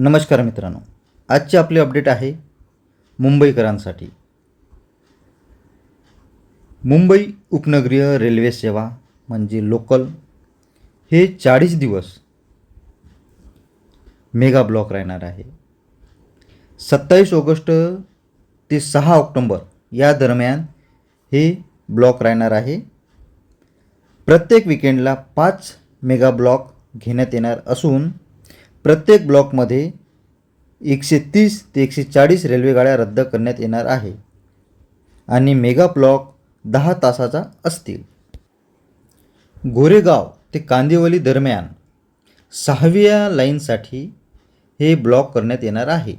नमस्कार मित्रांनो आजचे आपले अपडेट आहे मुंबईकरांसाठी. मुंबई उपनगरीय रेल्वे सेवा म्हणजे लोकल हे चाळीस दिवस मेगा ब्लॉक राहणार आहे. सत्तावीस ऑगस्ट ते सहा ऑक्टोंबर या दरम्यान हे ब्लॉक राहणार आहे. प्रत्येक विकेंडला पाच मेगा ब्लॉक घेण्यात येणार असून प्रत्येक ब्लॉकमध्ये एकशे तीस ते एकशे चाळीस रेल्वेगाड्या रद्द करण्यात येणार आहे. आणि मेगा ब्लॉक दहा तासाचा असतील. गोरेगाव ते कांदिवली दरम्यान सहाव्या लाईनसाठी हे ब्लॉक करण्यात येणार आहे.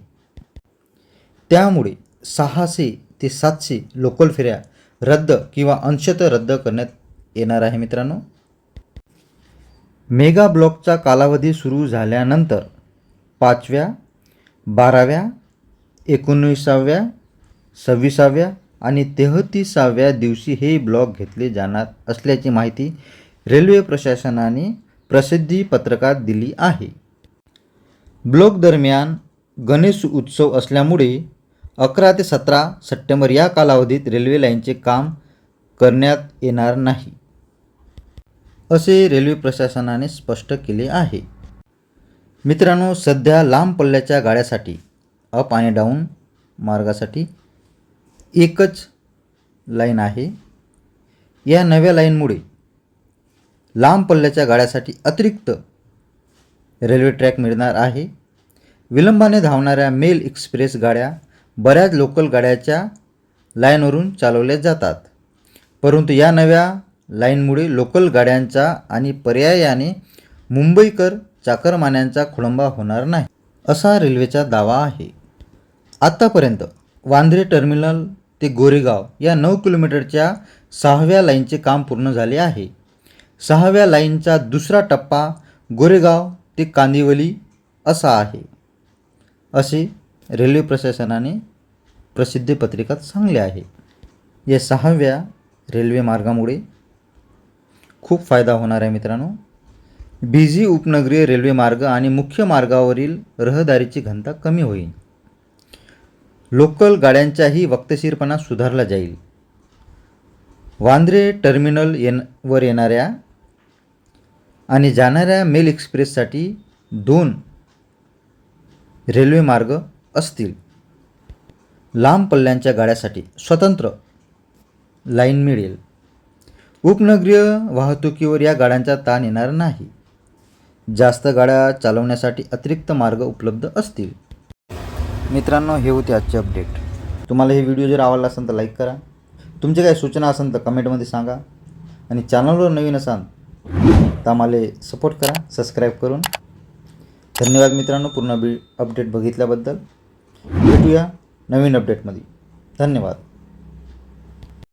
त्यामुळे सहाशे ते सातशे लोकल फेऱ्या रद्द किंवा अंशतः रद्द करण्यात येणार आहे मित्रांनो. मेगा ब्लॉकचा कालावधी सुरू झाल्यानंतर पाचव्या बाराव्या एकोणीसाव्या सव्वीसाव्या आणि तेहतीसाव्या दिवशी हे ब्लॉक घेतले जाणार असल्याची माहिती रेल्वे प्रशासनाने प्रसिद्धी पत्रकात दिली आहे. ब्लॉक दरम्यान गणेश उत्सव असल्यामुळे अकरा ते सतरा सप्टेंबर या कालावधीत रेल्वे लाईनचे काम करण्यात येणार नाही. असे रेल्वे प्रशासनाने स्पष्ट केले आहे. मित्रांनो सध्या लांब पल्ल्याच्या गाड्यासाठी अप आणि डाऊन मार्गासाठी एकच लाईन आहे. या नव्या लाईनमुळे लांब पल्ल्याच्या गाड्यासाठी अतिरिक्त रेल्वे ट्रॅक मिळणार आहे. विलंबाने धावणाऱ्या मेल एक्सप्रेस गाड्या बऱ्याच लोकल गाड्याच्या लाईनवरून चालवल्या जातात. परंतु या नव्या लाईनमुळे लोकल गाड्यांचा आणि पर्यायाने मुंबईकर चाकरमान्यांचा खोळंबा होणार नाही असा रेल्वेचा दावा आहे. आत्तापर्यंत वांद्रे टर्मिनल ते गोरेगाव या नऊ किलोमीटरच्या सहाव्या लाईनचे काम पूर्ण झाले आहे. सहाव्या लाईनचा दुसरा टप्पा गोरेगाव ते कांदिवली असा आहे असे रेल्वे प्रशासनाने प्रसिद्धी पत्रिकात सांगले आहे. या सहाव्या रेल्वे मार्गामुळे खूप फायदा होणार आहे मित्रांनो. बिझी उपनगरीय रेल्वे मार्ग आणि मुख्य मार्गावरील रहदारीची घनता कमी होईल. लोकल गाड्यांचाही वक्तशीरपणा सुधारला जाईल. वांद्रे टर्मिनल येन वर येणाऱ्या आणि जाणाऱ्या मेल एक्सप्रेससाठी दोन रेल्वे मार्ग असतील. लांब पल्ल्यांच्या गाड्यासाठी स्वतंत्र लाईन मिळेल. उपनगरीय वाहतुकीवर या गाड्यांचा ताण येणार नाही. जास्त गाड्या चालवण्यासाठी अतिरिक्त मार्ग उपलब्ध असतील. मित्रांनो हे होते आजचे अपडेट. तुम्हाला हे व्हिडिओ जर आवडला असेल तर लाईक करा. तुमचे काही सूचना असेल तर कमेंटमध्ये सांगा. आणि चॅनलवर नवीन असाल तर आम्हाला सपोर्ट करा सबस्क्राईब करून. धन्यवाद मित्रांनो पूर्ण बी अपडेट बघितल्याबद्दल. भेटूया नवीन अपडेटमध्ये. धन्यवाद.